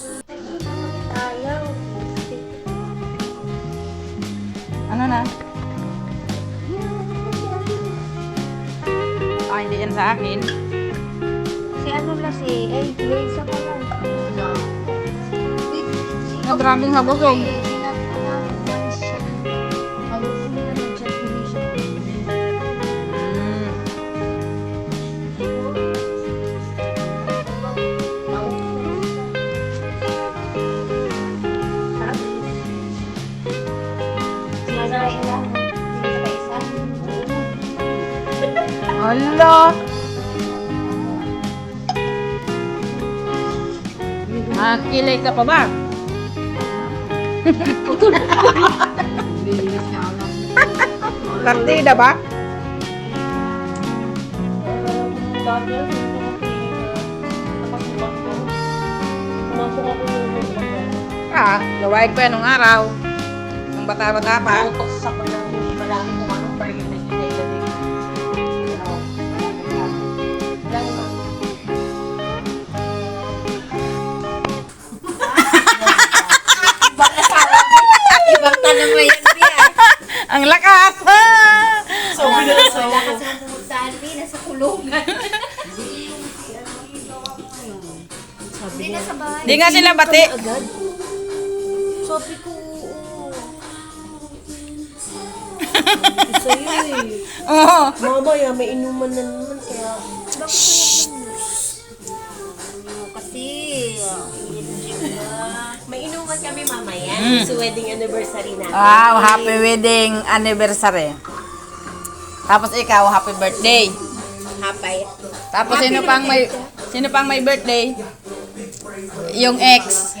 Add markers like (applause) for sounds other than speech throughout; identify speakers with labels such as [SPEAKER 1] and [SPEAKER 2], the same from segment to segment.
[SPEAKER 1] Ayaw.
[SPEAKER 2] Ano na? Ah, hindi yan sa akin.
[SPEAKER 1] Si ano lang si eh, Lisa ka lang.
[SPEAKER 2] Maraming habusog. Mm. Hala! Makilay ka pa ba? Partida ba? Ah, gawain ko yan nung araw. Nung bata-bata pa.
[SPEAKER 1] Ibang tanong mo yan, Pia.
[SPEAKER 2] Ang lakas!
[SPEAKER 1] So, kasi ang pumuntahan, Pia. Nasa kulungan. Hindi nasa bahay.
[SPEAKER 2] Di nga sila bati.
[SPEAKER 1] Sabi ko, oo. (laughs)
[SPEAKER 3] Sa'yo eh.
[SPEAKER 2] Oo.
[SPEAKER 3] Mamaya may inuman na
[SPEAKER 2] Mm.
[SPEAKER 3] Sa wedding anniversary natin.
[SPEAKER 2] Wow, happy wedding anniversary. Tapos ikaw, happy birthday.
[SPEAKER 3] Hapay.
[SPEAKER 2] Tapos sino pang may sino pang may birthday? Yung ex.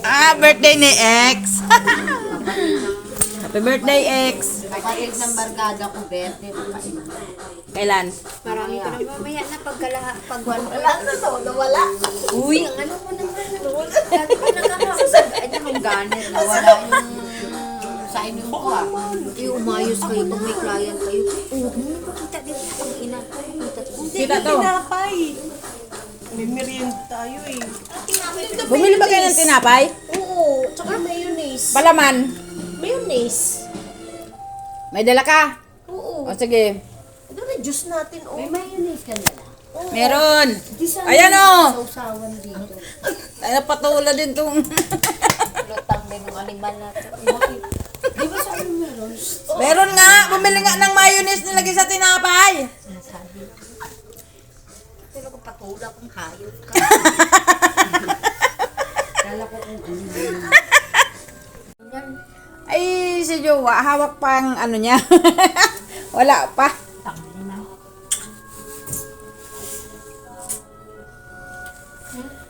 [SPEAKER 2] Ah, birthday ni ex. (laughs) happy birthday ex.
[SPEAKER 1] Kapatid ng barkada ko, Berte.
[SPEAKER 2] Kailan?
[SPEAKER 1] Marami ka na mamaya na pagkalaha, pag one
[SPEAKER 3] Wala na to, nawala.
[SPEAKER 1] Uy, ang ano mo naman. Dati ko nakakasasabi ng ganet na wala yung sa inyo ko ah. Ay, umayos kayo pag may client kayo. Oo, oh, pakita din ang ina.
[SPEAKER 2] Kita to.
[SPEAKER 3] Tinapay. May merienda tayo eh.
[SPEAKER 2] Bumili ba kayo ng tinapay?
[SPEAKER 3] Oo, tsaka mayonnaise.
[SPEAKER 2] Palaman.
[SPEAKER 3] Mayonnaise.
[SPEAKER 2] May dala ka?
[SPEAKER 3] Oo.
[SPEAKER 2] O sige.
[SPEAKER 3] Ito na juice natin. Oh.
[SPEAKER 1] May mayonnaise ka na lang.
[SPEAKER 2] Meron. Ayan o.
[SPEAKER 1] Sausawan dito.
[SPEAKER 2] Ay, napatula din tong...
[SPEAKER 1] Lutang din ng animal natin. Bakit? Di ba sa inyo meron? (laughs)
[SPEAKER 2] Meron nga. Bumili nga ng mayonnaise nilagay sa tinapay.
[SPEAKER 1] Sinasabi. Pero kung patula kung hayop ka. (laughs) Kala ko kung ano.
[SPEAKER 2] Ay, si Jowa, hawak pang ano niya. (laughs) Wala pa.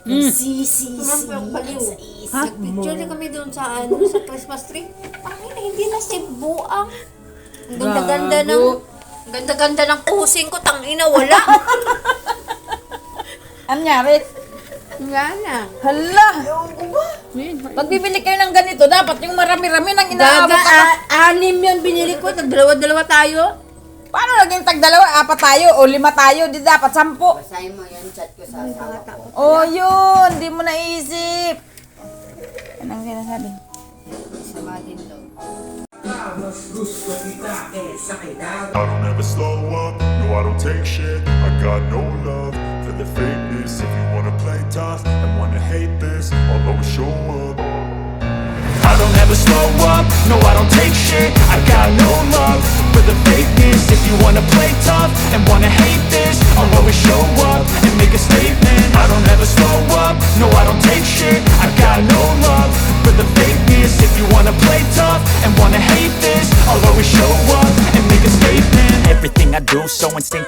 [SPEAKER 3] Mm. Si, si, si.
[SPEAKER 1] Kumang baliw.
[SPEAKER 3] Ha?
[SPEAKER 1] Nagpicture na kami doon sa ano, sa Christmas tree. Pangina, hindi na Cebu ang ang ganda-ganda ng ang ganda-ganda ng pusing ko, tangina wala. (laughs)
[SPEAKER 2] Ano nangyari?
[SPEAKER 1] Wala na.
[SPEAKER 2] Hala! Pag bibili kayo ng ganito, dapat yung marami-rami nang inaabot
[SPEAKER 1] Gaga,
[SPEAKER 2] ka.
[SPEAKER 1] a- anim yan binili ko. Nagdalawa-dalawa tayo.
[SPEAKER 2] Paano naging tag dalawa? Apat tayo o lima tayo? Di dapat sampu.
[SPEAKER 1] Basahin mo yan, chat ko sa asawa ko.
[SPEAKER 2] Oh, yun. Di mo naisip. Yan ang sinasabi.
[SPEAKER 1] Sama din to.
[SPEAKER 4] I don't ever slow up, no I don't take shit I got no love for the fakeness If you wanna play tough and wanna hate this I'll always show up I don't ever slow up,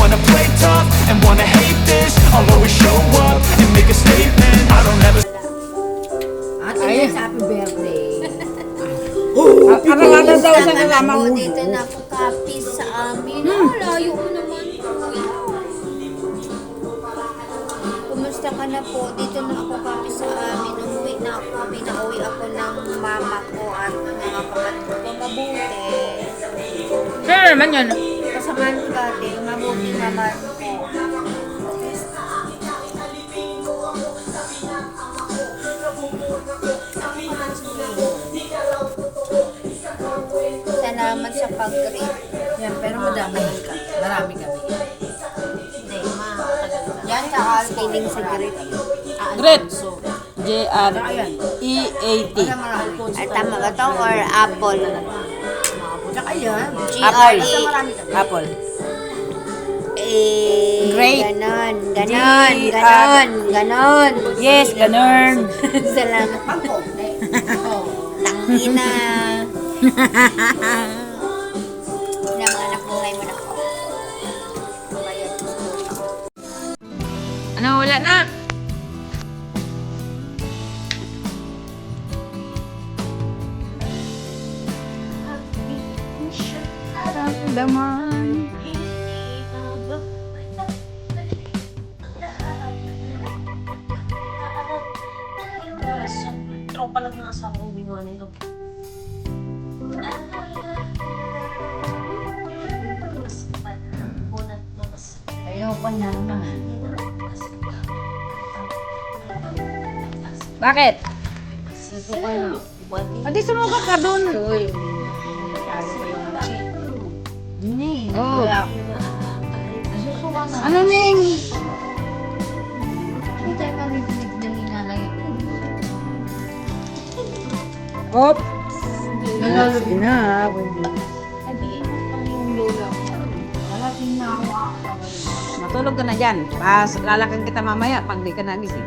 [SPEAKER 4] wanna play tough and wanna hate this I'll always show up and make a statement I don't ever
[SPEAKER 1] Ate Ay. happy birthday. (laughs)
[SPEAKER 2] Araw-araw daw sa kasama
[SPEAKER 1] ko.
[SPEAKER 2] ko.
[SPEAKER 1] Dito na ako kapis sa amin. Hmm. layo mo naman. Kumusta ka na po? Dito na ako kapis sa amin. Umuwi na ako. Pinauwi ako ng mama ko at mga kapatid ko. Mabuti.
[SPEAKER 2] Sino naman yun?
[SPEAKER 1] Kasamaan ko dati. Mabuti naman po. Salamat sa pag-greet.
[SPEAKER 3] Yan, pero madami ka. Marami kami.
[SPEAKER 1] Hindi, Yan sa alkiling sa greet.
[SPEAKER 2] Great. J-R-E-A-T.
[SPEAKER 1] Ay, tama ba to? Or apple?
[SPEAKER 3] Tsaka yan.
[SPEAKER 1] G-R-E.
[SPEAKER 2] Apple.
[SPEAKER 1] Eh,
[SPEAKER 2] Great.
[SPEAKER 1] Ganon, ganon, ganon, ganon.
[SPEAKER 2] Yes, ganun. (laughs)
[SPEAKER 1] Salamat. Tangina. (laughs) Na mga anak mo ngayon mo na ko.
[SPEAKER 2] Ano, wala na. Daman.
[SPEAKER 3] Tropa lang ng asawa ko ginawa nito.
[SPEAKER 1] Ayoko na naman.
[SPEAKER 2] Bakit? Hindi sumukat ka doon. Oh. Ano ning?
[SPEAKER 1] Hindi tayo marinig ng inalay ko.
[SPEAKER 2] Op. Sige na. Matulog ka na dyan. Pas, lalakan kita mamaya pag di ka nagising.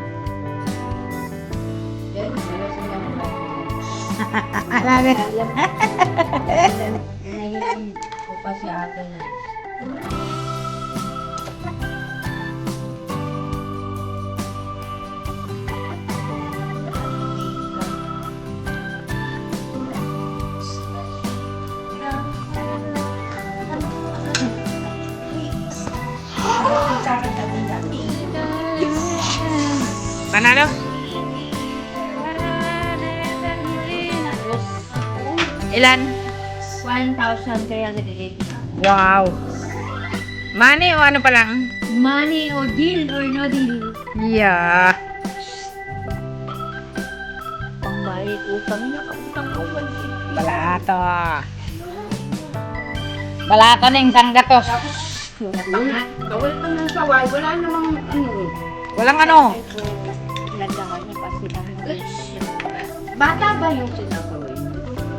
[SPEAKER 2] (laughs)
[SPEAKER 1] Yan, pa si ate na.
[SPEAKER 2] Panalo? Ilan?
[SPEAKER 1] 1,000 kaya nagigit.
[SPEAKER 2] Wow. Money o ano pa lang?
[SPEAKER 1] Money or deal or no deal?
[SPEAKER 2] Yeah.
[SPEAKER 1] Pangbayad utang niya, kaputang ko 150.
[SPEAKER 2] Balato. Balato ning sanggatos.
[SPEAKER 3] Kawal ka ng saway. Wala namang ano.
[SPEAKER 2] Walang ano.
[SPEAKER 1] Nagdahan niya pa sila. Bata ba yung sinasaway?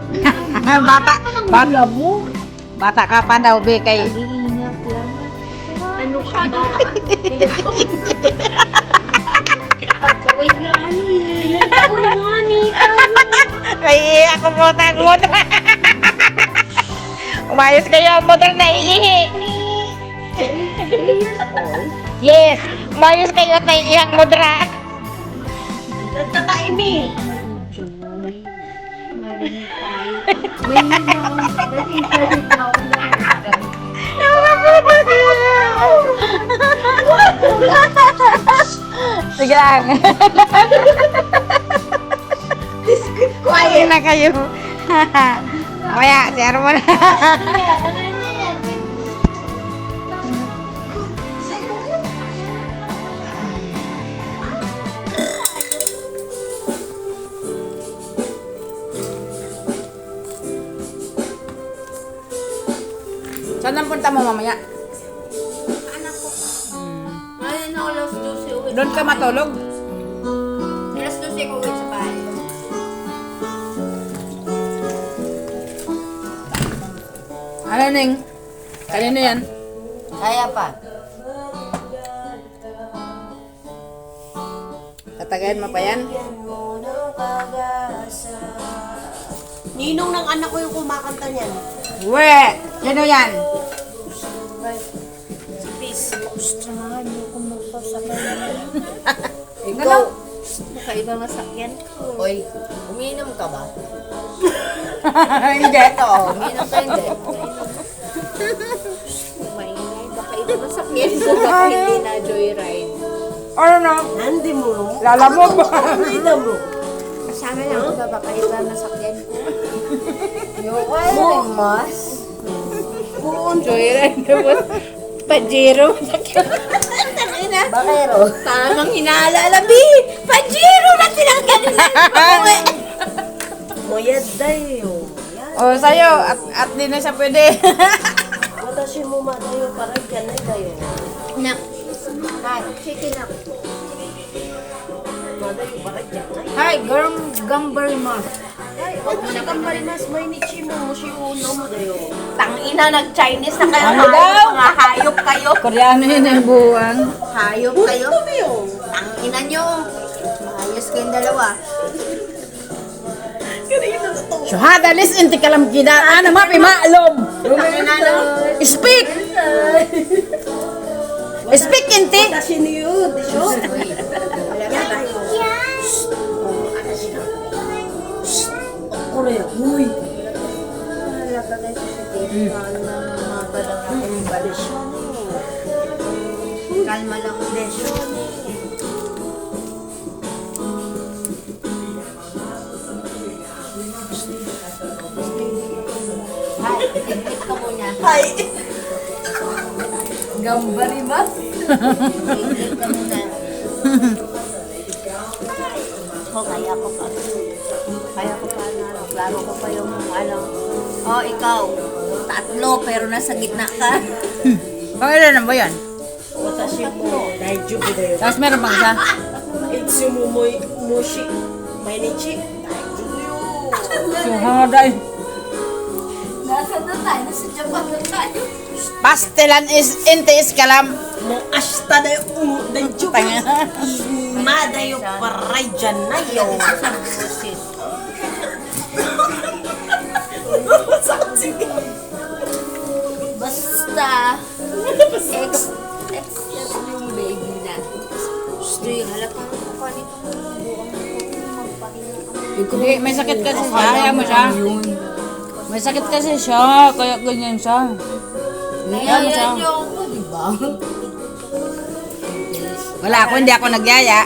[SPEAKER 1] (laughs)
[SPEAKER 2] bata. Bata mo. Bata ka pa daw, be, kay...
[SPEAKER 3] Ano ka na?
[SPEAKER 1] Wait na, ani. Na nga, ani.
[SPEAKER 2] Ay, ako po tagod. Umayos kayo, motor na iihi. Yes, umayos kayo sa iyang mudra.
[SPEAKER 3] Nagtataimi.
[SPEAKER 1] Wait na, dali, dali, dali.
[SPEAKER 2] Sige lang. Quiet na kayo. Kaya, share mo Saan ang punta mo mamaya?
[SPEAKER 1] Anak ko. Ngayon ako alas 12 uwi.
[SPEAKER 2] Doon ka matulog?
[SPEAKER 1] Alas 12 ko uwi sa bahay.
[SPEAKER 2] Ano ning? Kanino yan?
[SPEAKER 1] Kaya pa.
[SPEAKER 2] Tatagayan mo pa yan?
[SPEAKER 3] Ninong ng anak ko yung kumakanta niyan.
[SPEAKER 2] We! Sino yan?
[SPEAKER 3] Please.
[SPEAKER 1] Gustahan niyo kung magpasakyan.
[SPEAKER 2] Ikaw.
[SPEAKER 1] Kakaiba masakyan ko. Oy, uminom ka ba? (laughs)
[SPEAKER 2] Hindi.
[SPEAKER 1] Oo, uminom ka hindi. Maingay, baka iba masakyan ko. Baka hindi na joyride.
[SPEAKER 2] Ano na?
[SPEAKER 3] Nandi mo.
[SPEAKER 2] Lalamog ba?
[SPEAKER 3] Nandi mo.
[SPEAKER 1] Kasama lang ko ba? Baka iba masakyan ko. Yung oil mas. Joyride naman. Pajero. Bakero. Tamang hinaalala, Bi! Pajero na tinanggal na
[SPEAKER 3] Moyad dayo.
[SPEAKER 2] O, sa'yo. At, at di na siya pwede.
[SPEAKER 3] Watashi mo ma dayo para dyan ay dayo.
[SPEAKER 1] Nak. Hi, chicken up. Hi, gum gumber mas.
[SPEAKER 3] Ay,
[SPEAKER 1] Tangina, nag-Chinese na kayo.
[SPEAKER 2] Ano daw?
[SPEAKER 1] Mga hayop kayo.
[SPEAKER 2] Koreano yun yung buwang.
[SPEAKER 1] Hayop kayo.
[SPEAKER 3] Ano?
[SPEAKER 1] Tangina nyo. Ayos kayong dalawa.
[SPEAKER 3] Kanina na to.
[SPEAKER 2] Syuhada lis inti kalam kida. Ano mapi maalom.
[SPEAKER 1] Tangina no.
[SPEAKER 2] Speak! Speak inti!
[SPEAKER 3] Watashi niyo. Di siya.
[SPEAKER 1] Wala Kalma lang balis. Kalma ulit. Hi, tigit ka muna.
[SPEAKER 3] Hi.
[SPEAKER 1] Gambari ba? Tigit ka muna. Oh, kaya ko pa. Kaya ko pa na ano, klaro ko pa yung ano. Oh, ikaw. Tatlo, pero nasa gitna ka.
[SPEAKER 2] Pangilan na ba yan?
[SPEAKER 3] Watashi mo. Daiju ko dayo.
[SPEAKER 2] Tapos meron bang isa?
[SPEAKER 3] Itsumo mo moshi. May nichi. Daiju yo.
[SPEAKER 2] Syuhada eh.
[SPEAKER 1] Nasa na tayo? Nasa Japan na tayo.
[SPEAKER 2] Pastelan is inti is kalam.
[SPEAKER 3] Mo ashita dayo. Umu daiju ko. Ma dayo para dyan na yo.
[SPEAKER 1] Sa busis. Basta, ex, ex yung baby na. Gusto yung halata ko pa nito.
[SPEAKER 2] Hindi, may sakit kasi siya. Kaya mo siya. May sakit kasi siya. Kaya ganyan siya. Kaya mo siya.
[SPEAKER 1] Niyo ako, di ba?
[SPEAKER 2] Wala ako, hindi ako nagyaya.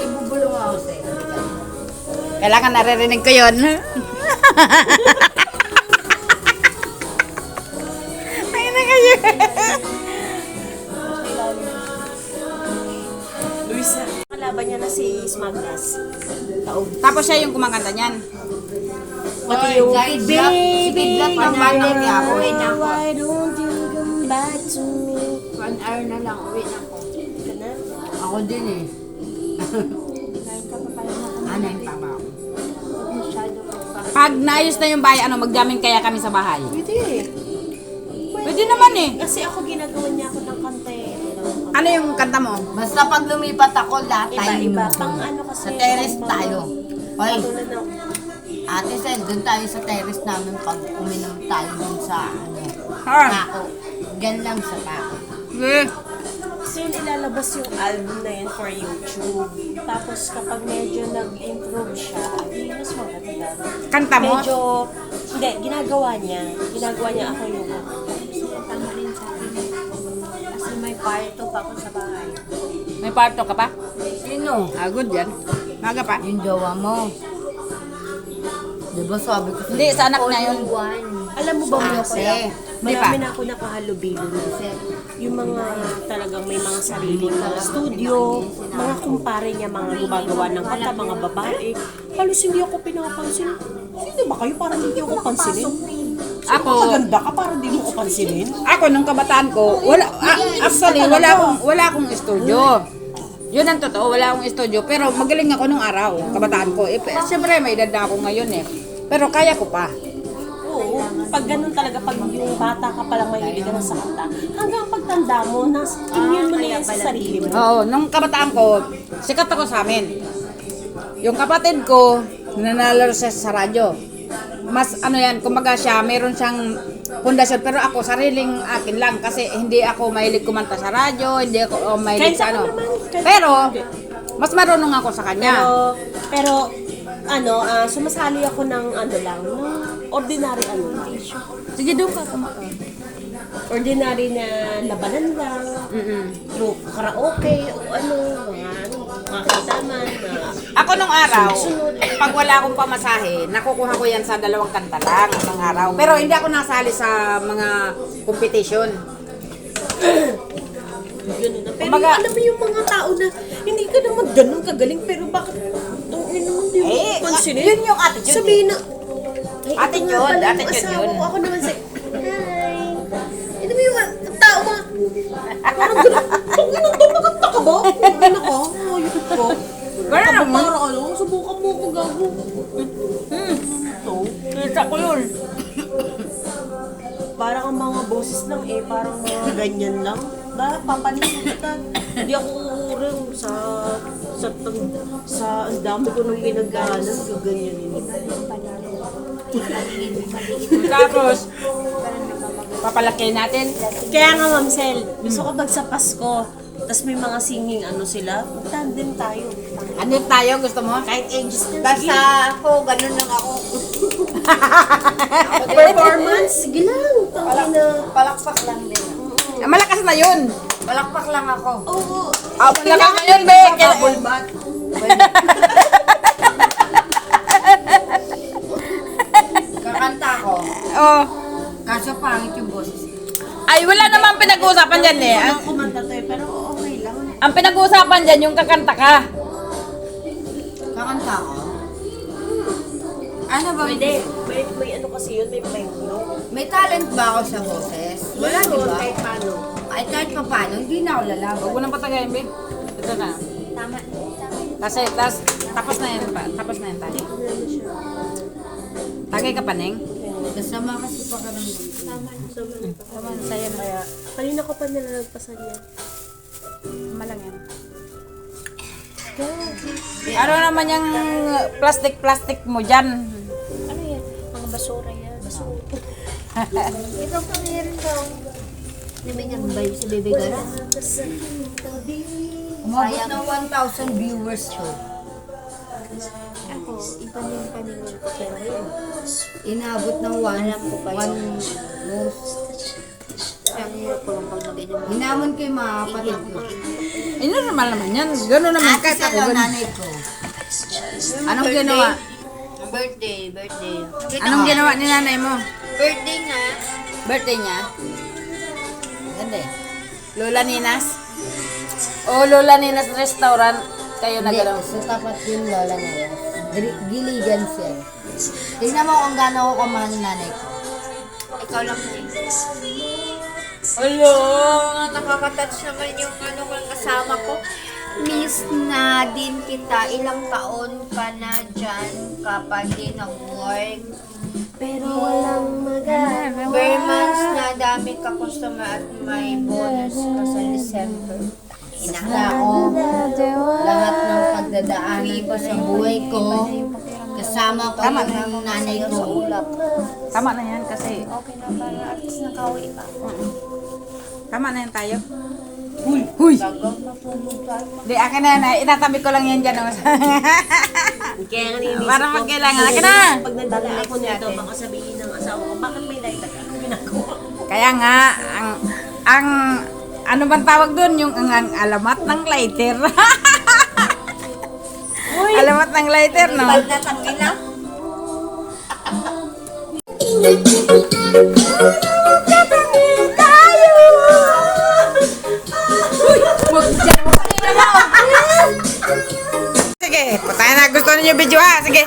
[SPEAKER 1] Ibubulong ako sa'yo.
[SPEAKER 2] Kailangan naririnig ko yun. (laughs)
[SPEAKER 3] Taog.
[SPEAKER 2] Tapos siya yung kumakanta niyan.
[SPEAKER 3] Pati yung
[SPEAKER 1] Guys, si Bidlat ng banda niya. Uwi na ako.
[SPEAKER 3] Why don't you come back to me?
[SPEAKER 1] One hour na lang, uwi na ako. Ako din eh. Ano yung tama ako? Masyado ko pa.
[SPEAKER 2] Pag naayos na yung bahay, ano, magjamin kaya kami sa bahay.
[SPEAKER 3] Pwede.
[SPEAKER 2] Pwede naman eh.
[SPEAKER 3] Kasi ako ginagawa niya ako eh.
[SPEAKER 2] Ano yung kanta mo?
[SPEAKER 1] Basta pag lumipat ako, lahat tayo
[SPEAKER 3] Iba-iba. Pang ano kasi.
[SPEAKER 1] Sa terrace
[SPEAKER 3] pang-
[SPEAKER 1] tayo. Hoy, ate Sel, doon tayo sa terrace namin pag uminom tayo dun sa ano,
[SPEAKER 2] Ha?
[SPEAKER 1] pako. Gan lang sa pako.
[SPEAKER 2] Eh,
[SPEAKER 3] Kasi yung nilalabas yung album na yun for YouTube. Tapos kapag medyo nag-improve siya, di mas maganda.
[SPEAKER 2] kanta mo?
[SPEAKER 3] Medyo, hindi, ginagawa niya. Ginagawa niya ako yung
[SPEAKER 1] parto pa ako sa bahay.
[SPEAKER 2] May parto ka pa?
[SPEAKER 1] Sino?
[SPEAKER 2] Ah, good yan. Maga pa.
[SPEAKER 1] Yung jowa mo. Di ba sabi ko
[SPEAKER 2] Hindi, sa anak niya yun.
[SPEAKER 3] Alam mo ba mga?
[SPEAKER 2] Hindi
[SPEAKER 3] Marami na ako nakahalubilo na. Yung mga talagang may mga sariling mga studio, mga kumpare niya, mga gumagawa ng kanta, mga babae. Halos hindi ako pinapansin. Sino ba kayo? Parang hindi ako pansinin.
[SPEAKER 2] Ako,
[SPEAKER 3] Maganda ka, parang hindi mo ko pansinin.
[SPEAKER 2] ako nung kabataan ko, wala, ah, actually, wala akong, wala akong studio. Yun ang totoo, wala akong studio. Pero magaling ako nung araw, kabataan ko. Eh, pe- siyempre, may edad na ako ngayon eh. Pero kaya ko pa.
[SPEAKER 3] Oo, pag ganun talaga, pag yung bata ka palang mahilig ka na sa kanta, hanggang pagtanda mo, nas, immune mo na yan sa sarili mo.
[SPEAKER 2] Oo, nung kabataan ko, sikat ako sa amin. Yung kapatid ko, nanalo siya sa radyo. Mas ano yan, kumbaga siya, meron siyang pundasyon. Pero ako, sariling akin lang. Kasi hindi ako mahilig kumanta sa radyo, hindi ako oh, mahilig
[SPEAKER 3] Kahit
[SPEAKER 2] sa ano.
[SPEAKER 3] naman, kahit
[SPEAKER 2] Pero, mas marunong ako sa kanya.
[SPEAKER 3] Pero, pero, ano, ah, sumasali ako ng ano lang, ng ordinary ano lang.
[SPEAKER 2] Sige, doon ka kumaka.
[SPEAKER 3] Ordinary na labanan lang, through karaoke, o ano, mga, ano, mga kantaman, mga
[SPEAKER 2] Ako nung araw, pag wala akong pamasahe, nakukuha ko yan sa dalawang kanta lang ng araw. Pero hindi ako nasali sa mga competition.
[SPEAKER 3] Ganun na. Pero
[SPEAKER 2] Kumbaga-
[SPEAKER 3] alam mo yung mga tao na hindi ka naman ganun kagaling pero bakit itong ina mo hindi mo
[SPEAKER 2] Eh,
[SPEAKER 3] pansinin?
[SPEAKER 2] yun yung attitude
[SPEAKER 3] Sabihin na, ay, ito
[SPEAKER 2] Attitude,
[SPEAKER 3] nga pala yung
[SPEAKER 2] attitude
[SPEAKER 3] asawa
[SPEAKER 2] yun.
[SPEAKER 3] ko. Ako naman sa, hi. Ito mo yung mga tao mga, parang ganun, itong ina to, maganda ka ba? Ano ka? Ayun ko.
[SPEAKER 2] Ganun
[SPEAKER 3] Parang
[SPEAKER 2] naman.
[SPEAKER 3] parang ano, subukan mo ako gago.
[SPEAKER 2] Hmm. Kita ko yun.
[SPEAKER 3] Parang ang mga boses lang eh, parang mga ganyan lang. Ba, papanisin kita. Hindi ako rin sa sa sa ang dami ko nung pinagdaanan, ganyan yun.
[SPEAKER 2] Tapos, papalaki natin.
[SPEAKER 3] Kaya nga, Ma'am Sel, gusto ko pag sa Pasko, tapos may mga singing ano sila, tandem tayo.
[SPEAKER 2] Ano tayo? Gusto mo?
[SPEAKER 1] Kahit ages. Basta ako, ganun lang ako. (laughs)
[SPEAKER 3] Performance, sige lang. Na.
[SPEAKER 1] Palakpak lang din.
[SPEAKER 2] Ah, Malakas na yun.
[SPEAKER 1] Palakpak lang ako.
[SPEAKER 3] Oo.
[SPEAKER 2] Ah, malakas na yun, be.
[SPEAKER 1] Bubble bath. Kakanta ako.
[SPEAKER 2] Oh.
[SPEAKER 1] Kaso pangit yung boses.
[SPEAKER 2] Ay, wala namang pinag-uusapan dyan eh. Ang
[SPEAKER 3] kumanta to eh, pero okay lang.
[SPEAKER 2] ang pinag-uusapan dyan, yung kakanta ka.
[SPEAKER 1] Ano ba?
[SPEAKER 3] Pwede. May, may ano kasi yun, may premyo.
[SPEAKER 1] May talent ba ako sa boses? Wala, di ba?
[SPEAKER 3] Kahit paano.
[SPEAKER 1] Ay, kahit pa paano, hindi na ako lalaban.
[SPEAKER 2] Huwag mo nang patagayin, be. Ito na.
[SPEAKER 1] Tama.
[SPEAKER 2] Kasi, tas, tapos na yan pa. Tapos na yan tayo. Tagay ka pa, Neng?
[SPEAKER 1] Kasama kasi pa ka ng
[SPEAKER 3] Tama, tama.
[SPEAKER 2] Tama, saya na.
[SPEAKER 3] Kaya, kanina ko pa nilalagpasan yan.
[SPEAKER 2] Tama lang yan. Ano naman yung plastic-plastic mo dyan?
[SPEAKER 3] Basura yan. Basura. (laughs)
[SPEAKER 1] Ito pa meron daw. Namingan ba yung si Bebe Gara? Umabot ng 1,000 viewers show.
[SPEAKER 3] Ako, iba na yung paningin ko. Pero yun.
[SPEAKER 1] Inabot ng 1
[SPEAKER 3] Alam ko pa yun.
[SPEAKER 1] one most.
[SPEAKER 3] Ang hirap ko lang pag.
[SPEAKER 1] Hinamon ko yung mga kapatid ko.
[SPEAKER 2] Normal naman yan. Gano'n naman.
[SPEAKER 1] Ate
[SPEAKER 2] Kahit ako,
[SPEAKER 1] sila
[SPEAKER 2] ganun.
[SPEAKER 1] nanay ko.
[SPEAKER 2] Anong ginawa?
[SPEAKER 1] Birthday, birthday.
[SPEAKER 2] Anong ginawa ni nanay mo?
[SPEAKER 1] Birthday nga.
[SPEAKER 2] Birthday niya? Ganda eh. Lola Ninas? O Lola Ninas Restaurant? Kayo na
[SPEAKER 1] Hindi,
[SPEAKER 2] gano'n?
[SPEAKER 1] sa tapat yung lola na yan. Gili- Giligan siya. Tingnan mo kung gaano ako kamahal ng nanay ko. Ikaw lang po.
[SPEAKER 2] Hello!
[SPEAKER 1] Nakakatouch naman yung ano kong kasama ko. Miss na din kita. Ilang taon ka na dyan kapag di nag-work. Pero walang magagawa. Per months na dami ka customer at may bonus ka sa December. Inakla ko lahat ng pagdadaanan ko sa buhay ko. Kasama ko
[SPEAKER 2] Tama
[SPEAKER 1] yung nanay ko.
[SPEAKER 2] Tama na yan kasi.
[SPEAKER 1] Okay na para at least nakawi pa.
[SPEAKER 2] Tama na yan tayo. Huy! Huy!
[SPEAKER 1] Gagaw na tulog tayo.
[SPEAKER 2] Di, akin na yan. eh. Itatabi ko lang yan dyan. oh. (laughs)
[SPEAKER 3] Kaya nga
[SPEAKER 2] Parang
[SPEAKER 3] ko,
[SPEAKER 2] magkailangan. Akin na!
[SPEAKER 3] Pag nagdala ako nito, baka sabihin ng asawa ko, bakit may light ka? Ano ginagawa mo?
[SPEAKER 2] Kaya nga, ang, ang, ano bang tawag doon? Yung ang, ang alamat ng lighter. (laughs) alamat ng lighter, no?
[SPEAKER 1] Pag natangin na.
[SPEAKER 2] Sige, patayin na. Gusto niyo video ha? Sige.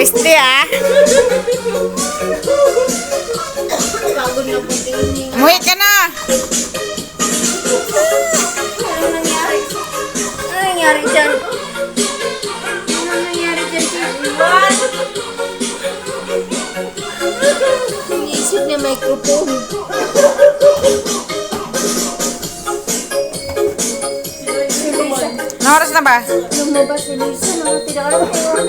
[SPEAKER 2] Piste, ah.
[SPEAKER 1] Din.
[SPEAKER 2] Umuwi ka na.
[SPEAKER 1] Ano nangyari? Dyan? Ano nangyari dyan? Iwan? Iniisip niya microphone.
[SPEAKER 2] Anong oras na ba?
[SPEAKER 1] Lumabas si Lisa. Mga tinakalang ewan